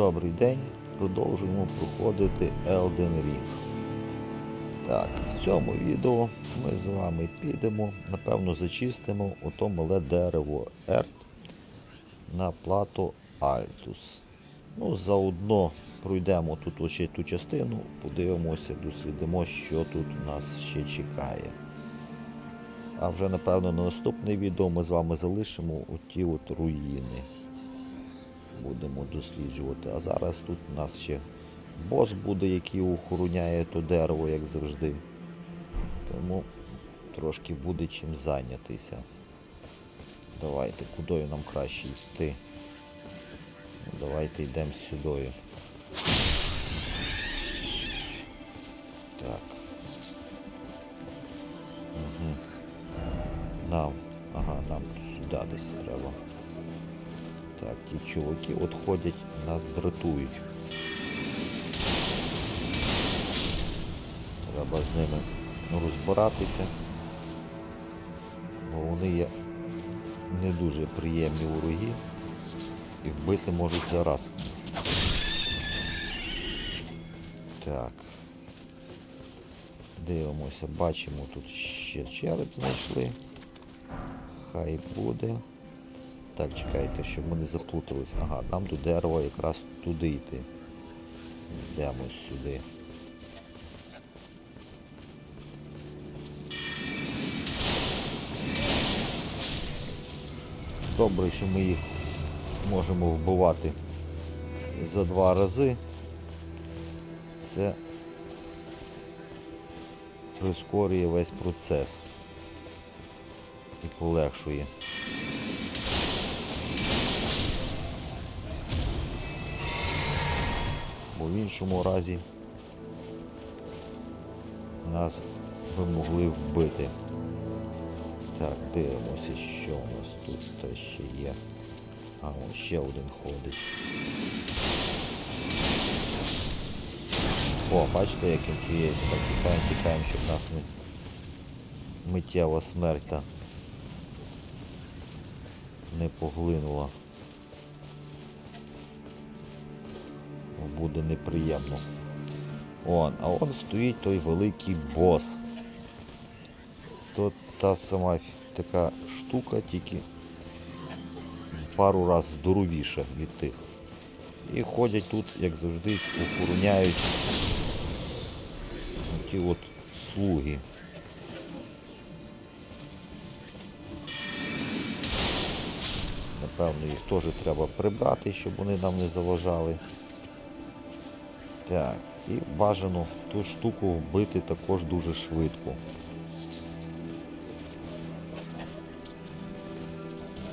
Добрий день. Продовжуємо проходити Elden Ring. Так, в цьому відео ми з вами підемо, напевно, зачистимо ото мале дерево Ерт на плато Альтус. Ну, заодно пройдемо тут очі ту частину, подивимося, дослідимо, що тут нас ще чекає. А вже, напевно, на наступне відео ми з вами залишимо оті от руїни будемо досліджувати. А зараз тут у нас ще бос буде, який охороняє то дерево, як завжди. Тому трошки буде чим зайнятися. Давайте, куди нам краще йти? Давайте йдемо сюди. Чуваки от ходять, нас дратують. Треба з ними розбиратися. Бо вони є не дуже приємні вороги і вбити можуть зараз. Так. Дивимося, бачимо, тут ще череп знайшли. Хай буде. Так, чекайте, щоб ми не заплутались. Ага, нам до дерева якраз туди йти. Йдемо сюди. Добре, що ми їх можемо вбивати за два рази. Це прискорює весь процес і полегшує. Бо в іншому разі нас би могли вбити. Так, дивимося, що у нас тут ще є. А, ось ще один ходить. О, бачите, як він кліється. Так, тікаємо, тікаємо, щоб нас не миттєва смерть не поглинула. Буде неприємно. Он, а он стоїть той великий бос. Тут та сама така штука, тільки пару раз здоровіша від тих. І ходять тут, як завжди, охороняють ті от слуги. Напевно, їх теж треба прибрати, щоб вони нам не заважали. Так, і бажано ту штуку вбити також дуже швидко.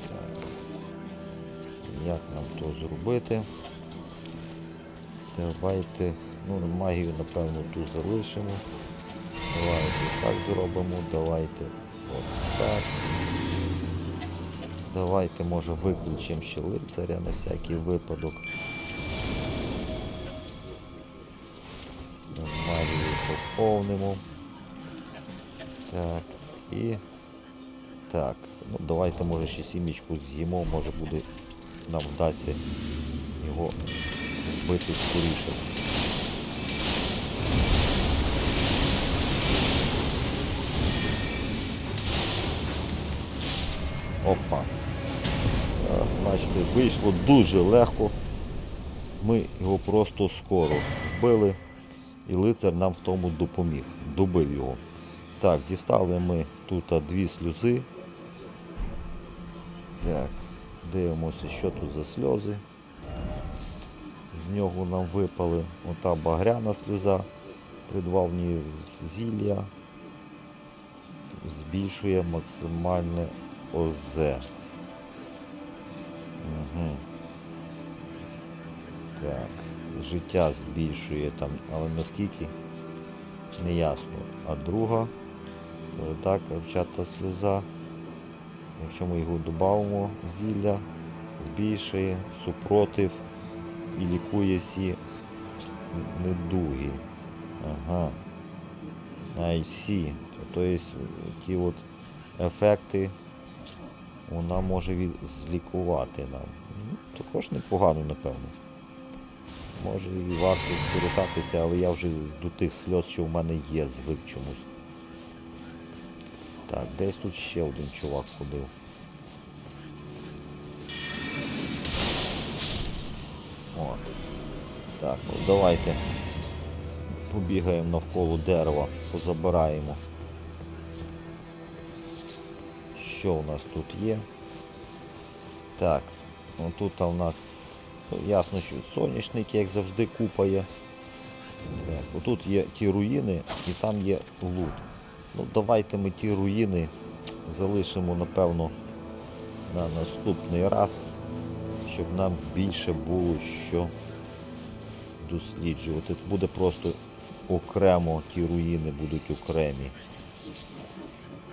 Так. Як нам то зробити? Давайте, ну магію напевно ту залишимо. Давайте так зробимо, давайте от так. Давайте може виключимо ще лицаря на всякий випадок. Поповнимо. Так, і... Так, ну давайте може ще сімічку з'їмо, може буде нам вдасться його вбити скоріше. Опа. Бачите, вийшло дуже легко. Ми його просто скоро вбили. І лицар нам в тому допоміг, добив його. Так, дістали ми тут дві сльози. Так, дивимося, що тут за сльози. З нього нам випали ота багряна сльоза, придбав ній зілля, збільшує максимальне ОЗ. Угу. Так, життя збільшує там, але наскільки не ясно. А друга, е, так, вчата сльоза. Якщо ми його додамо зілля, збільшує супротив і лікує всі недуги. Ага. I see. Тобто ті от ефекти вона може злікувати нам. Ну, також непогано, напевно. Може і варто скористатися, але я вже до тих сльоз, що в мене є, звик чомусь. Так, десь тут ще один чувак ходив. От. Так, ну давайте побігаємо навколо дерева, позабираємо. Що у нас тут є? Так, ну тут у нас ясно, що соняшники, як завжди, купа є. Так, отут є ті руїни і там є лут. Ну давайте ми ті руїни залишимо, напевно, на наступний раз, щоб нам більше було що досліджувати. Буде просто окремо, ті руїни будуть окремі.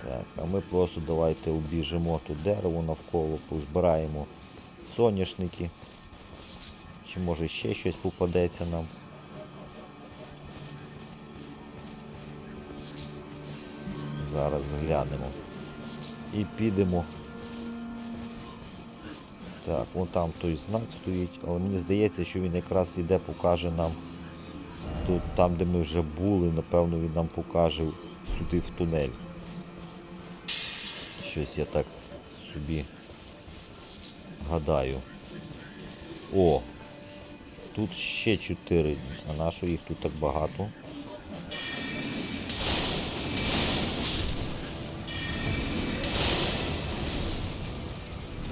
Так, а ми просто давайте обіжимо тут дерево навколо, позбираємо соняшники. Чи може ще щось попадеться нам. Зараз глянемо. І підемо. Так, вон там той знак стоїть, але мені здається, що він якраз іде, покаже нам тут, там, де ми вже були, напевно, він нам покаже сюди в тунель. Щось я так собі гадаю. О! Тут ще чотири, а на що їх тут так багато?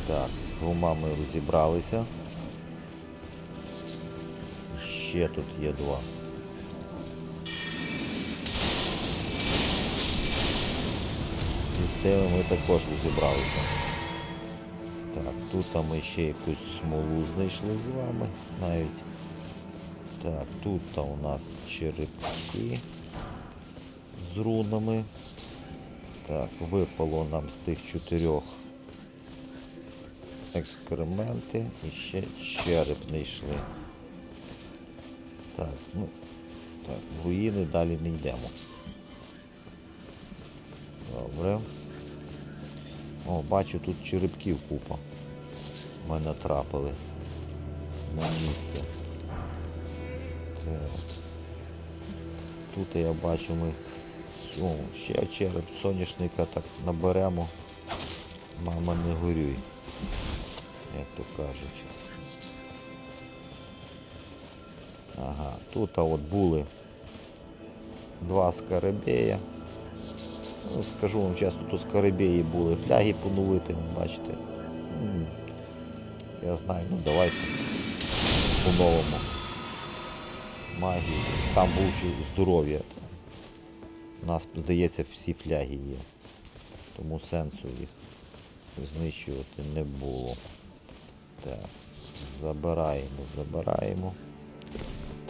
Так, з двома ми розібралися. Ще тут є два. З тими ми також розібралися. Так, тут ми ще якусь смолу знайшли з вами навіть. Так, тут у нас черепки з рунами. Так, випало нам з тих чотирьох екскременти і ще череп знайшли. Так, ну, так, в руїни далі не йдемо. Добре. О, бачу, тут черепків купа. Ми натрапили на місце. Так. Тут я бачу ми о, ще череп соняшника так наберемо. Мама не горюй, як то кажуть. Ага, тут от були два скарабея. Ну, скажу вам чесно, тут скарабеї були, фляги поновити, бачите. Я знаю, ну давайте по-новому. Магії. Там був здоров'я. У нас, здається, всі фляги є. Тому сенсу їх знищувати не було. Так, забираємо, забираємо.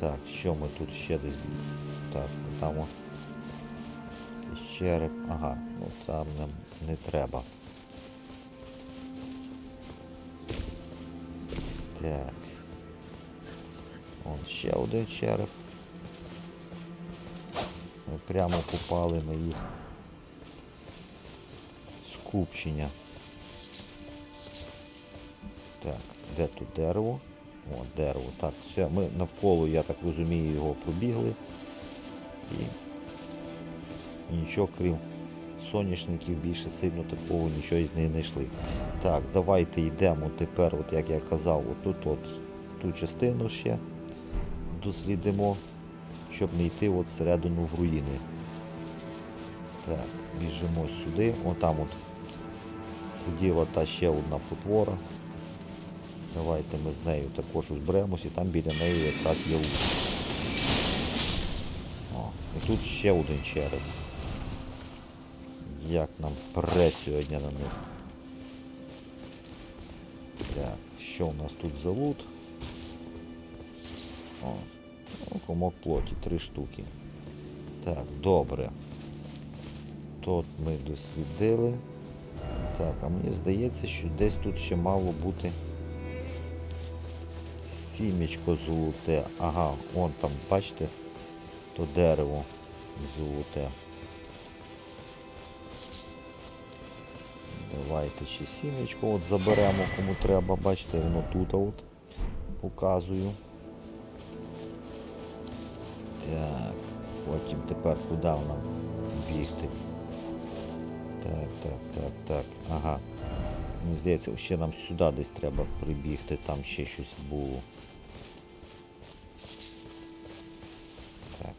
Так, що ми тут ще десь? Так, там о, череп. Ага, ну там нам не треба. Так. Ще один череп. Прямо попали на їх скупчення. Так, де тут дерево? О, дерево. Так, все, ми навколо, я так розумію, його пробігли. І нічого крім соняшників більше сильно такого нічого із не знайшли. Так, давайте йдемо тепер, от як я казав, отут от ту частину ще дослідимо, щоб не йти от всередину в руїни. Так, біжимо сюди. Отам от сиділа та ще одна потвора. Давайте ми з нею також зберемось і там біля неї якраз є лут. О, і тут ще один череп. Як нам пре сьогодні на них. Так, що у нас тут за лут? О, комок плоті, три штуки. Так, добре. Тут ми дослідили. Так, а мені здається, що десь тут ще мало бути сімечко золоте. Ага, вон там, бачите, то дерево золоте. Давайте ще сімечко от заберемо, кому треба, бачите, воно тут от показую. Тепер куди нам бігти? Так, так, так, так. Ага. Мені здається, ще нам сюди десь треба прибігти, там ще щось було. Так.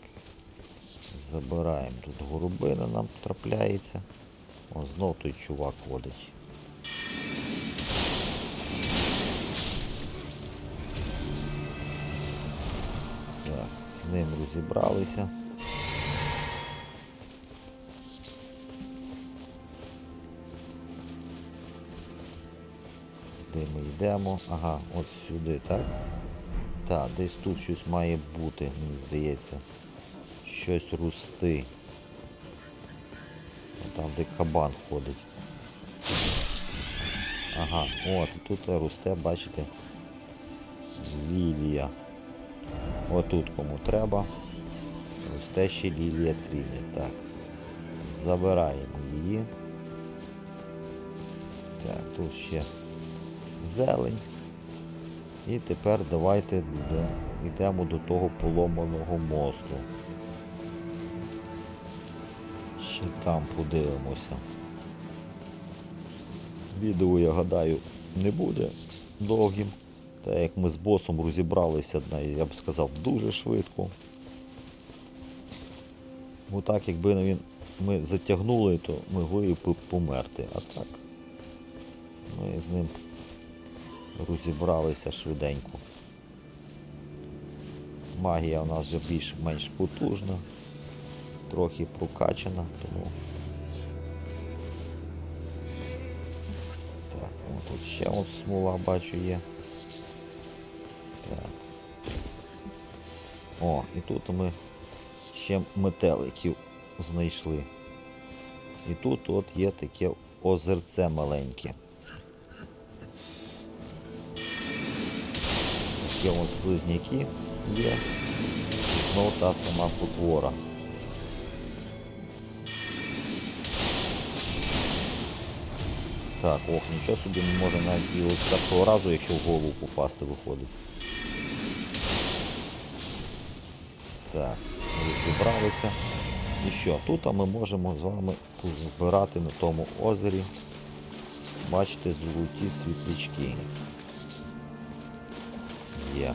Забираємо тут горобина нам трапляється. О, знов той чувак ходить. Так, з ним розібралися. Йдемо? Ага, от сюди, так? Так, десь тут щось має бути, мені здається. Щось рости. Там, де кабан ходить. Ага, от, тут росте, бачите, лілія. Отут кому треба. Росте ще лілія тріни. Так. Забираємо її. Так, тут ще зелень. І тепер давайте йдемо до того поломаного мосту. Ще там подивимося. Відео, я гадаю, не буде довгим. Так як ми з босом розібралися, я б сказав, дуже швидко. Бо так, якби він, ми затягнули, то могли п- померти. А так ми з ним розібралися швиденько. Магія у нас вже більш-менш потужна, трохи прокачана, тому. Так, тут ще от смола бачу є. Так. О, і тут ми ще метеликів знайшли. І тут от є таке озерце маленьке. Такі от слизняки є. Знову та сама потвора. Так, ох, нічого собі не може навіть і з першого разу, якщо в голову попасти виходить. Так, ми зібралися. І що? Тут ми можемо з вами збирати на тому озері. Бачите, золоті світлячки. Є.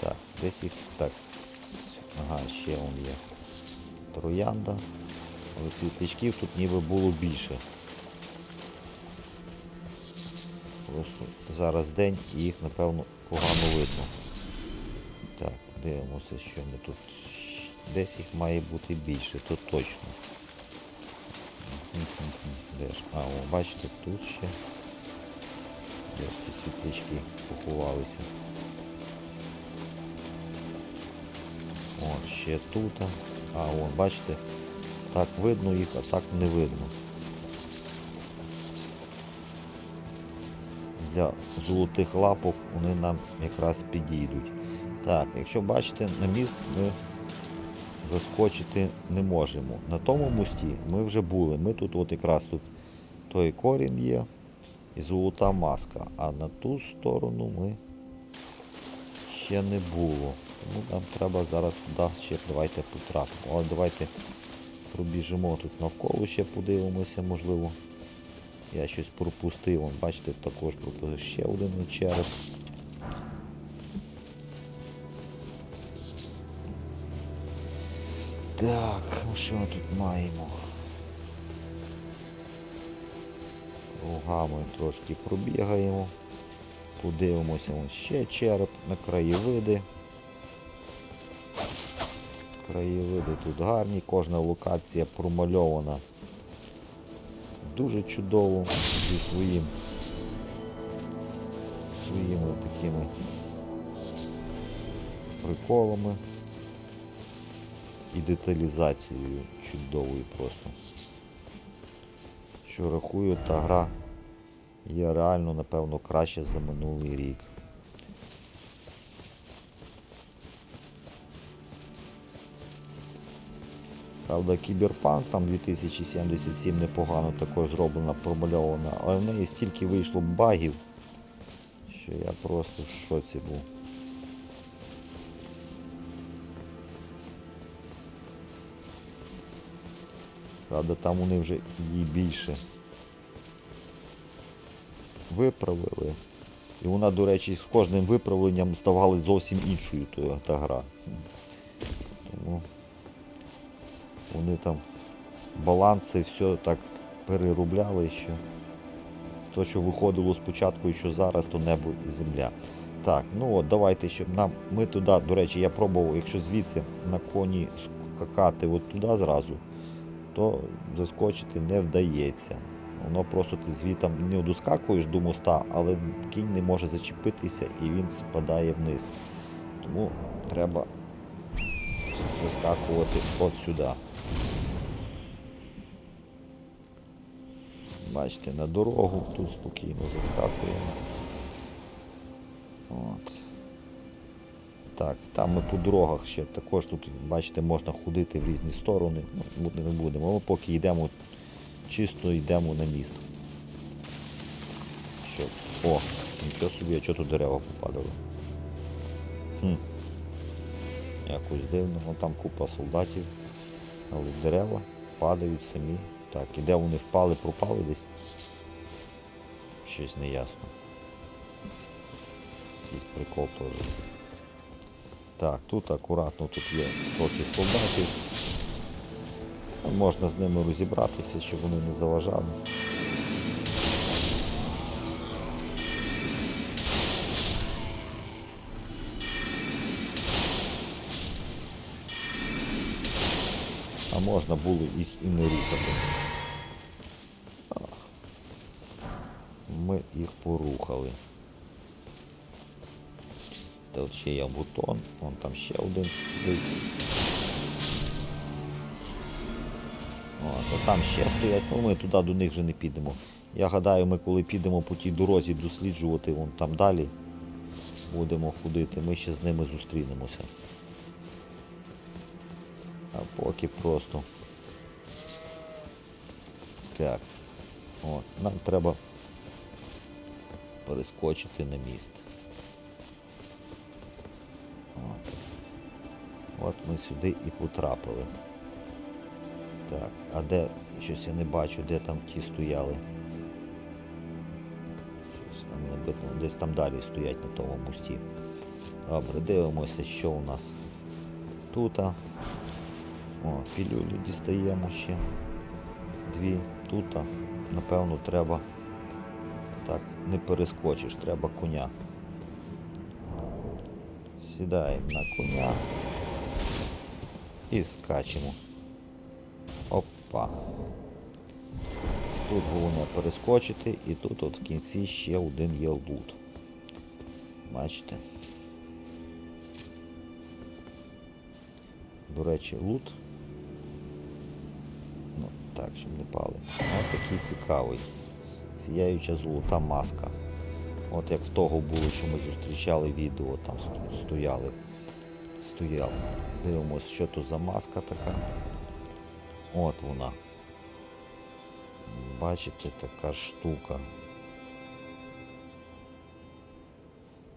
Так, десь їх. Так. Ага, ще он є. Троянда. Але світлячків тут ніби було більше. Просто зараз день і їх, напевно, погано видно. Так, дивимося, що ми тут. Десь їх має бути більше, тут точно. Де ж? А, о, бачите, тут ще. Десь ці світлячки поховалися. От, ще тут. А, о, бачите, так видно їх, а так не видно. Для золотих лапок вони нам якраз підійдуть. Так, якщо бачите, на міст ми заскочити не можемо. На тому мості ми вже були. Ми тут от якраз тут той корінь є і золота маска. А на ту сторону ми ще не було. Тому нам треба зараз туди ще давайте потрапимо. Але давайте пробіжимо тут навколо ще подивимося, можливо. Я щось пропустив. Вон, бачите, також пропустив ще один череп. Так, що ми тут маємо? Кругами трошки пробігаємо. Подивимося, вон ще череп на краєвиди. Краєвиди тут гарні, кожна локація промальована дуже чудово зі своїм своїми такими приколами і деталізацією чудовою просто. Що рахую, та гра є реально, напевно, краще за минулий рік. Правда, кіберпанк там 2077 непогано також зроблена, промальована, але в неї стільки вийшло багів, що я просто в шоці був. Правда, там вони вже її більше виправили. І вона, до речі, з кожним виправленням ставала зовсім іншою то- та гра. Тому вони там баланси, все так переробляли, що то, що виходило спочатку і що зараз, то небо і земля. Так, ну от давайте, щоб нам. Ми туди, до речі, я пробував, якщо звідси на коні скакати от туди зразу, то заскочити не вдається. Воно просто ти звітом не доскакуєш до моста, але кінь не може зачепитися і він спадає вниз. Тому треба заскакувати от сюди. Бачите, на дорогу тут спокійно заскакуємо. От. Так, там ми по дорогах ще також тут, бачите, можна ходити в різні сторони. Ну, не будемо. Ми поки йдемо, чисто йдемо на місто. Що? О, нічого собі, а чого тут дерева попадали? Хм. Якось дивно, Вон там купа солдатів, але дерева падають самі. Так, і де вони впали, пропали десь? Щось неясно. Якийсь прикол теж. Так, тут акуратно тут є трохи солдатів. Можна з ними розібратися, щоб вони не заважали. А можна було їх і не рухати. Ми їх порухали. Тут ще є бутон, вон там ще один сидить. О, то там ще стоять, ну ми туди до них вже не підемо. Я гадаю, ми коли підемо по тій дорозі досліджувати вон там далі, будемо ходити, ми ще з ними зустрінемося. А поки просто. Так. От, нам треба перескочити на міст. От. Ми сюди і потрапили. Так, а де щось я не бачу, де там ті стояли. Щось нам десь там далі стоять на тому мості. Добре, дивимося, що у нас тут. О, пілюлі дістаємо ще. Дві. Тут, напевно, треба. Так, не перескочиш, треба коня. Сідаємо на коня і скачемо. Опа. Тут головне перескочити і тут от в кінці ще один є лут. Бачите? До речі, лут. Ну, так, щоб не пали. Ось такий цікавий. Сіяюча золота маска. От як в того було, що ми зустрічали відео, там стояли. Стояв. Дивимось, що то за маска така. От вона. Бачите, така штука.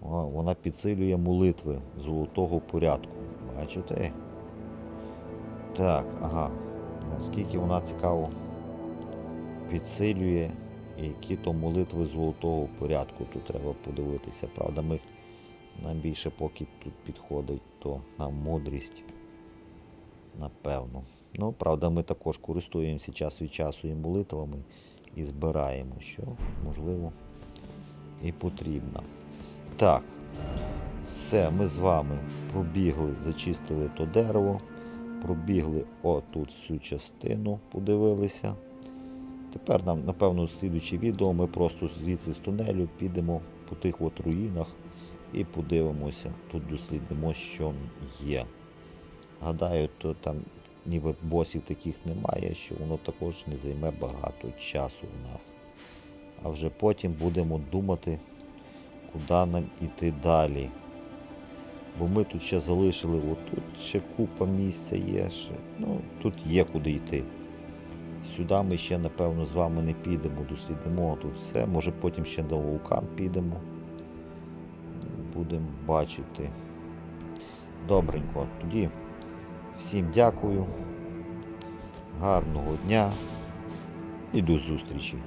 О, вона підсилює молитви золотого порядку. Бачите? Так, ага. Наскільки вона цікаво підсилює, які то молитви золотого порядку тут треба подивитися. Правда, ми нам більше поки тут підходить, то нам мудрість. Напевно. Ну, правда, ми також користуємося час від часу і молитвами і збираємо, що, можливо, і потрібно. Так, все, ми з вами пробігли, зачистили то дерево, пробігли отут всю частину, подивилися. Тепер нам, напевно, в відео ми просто звідси з тунелю підемо по тих от руїнах і подивимося, тут дослідимо, що є. Гадаю, то там ніби босів таких немає, що воно також не займе багато часу в нас. А вже потім будемо думати, куди нам іти далі. Бо ми тут ще залишили, отут ще купа місця є. Ще. Ну, тут є куди йти. Сюди ми ще, напевно, з вами не підемо, дослідимо тут все. Може потім ще до вулкан підемо. Будемо бачити. Добренько, тоді всім дякую. гарного дня і до зустрічі!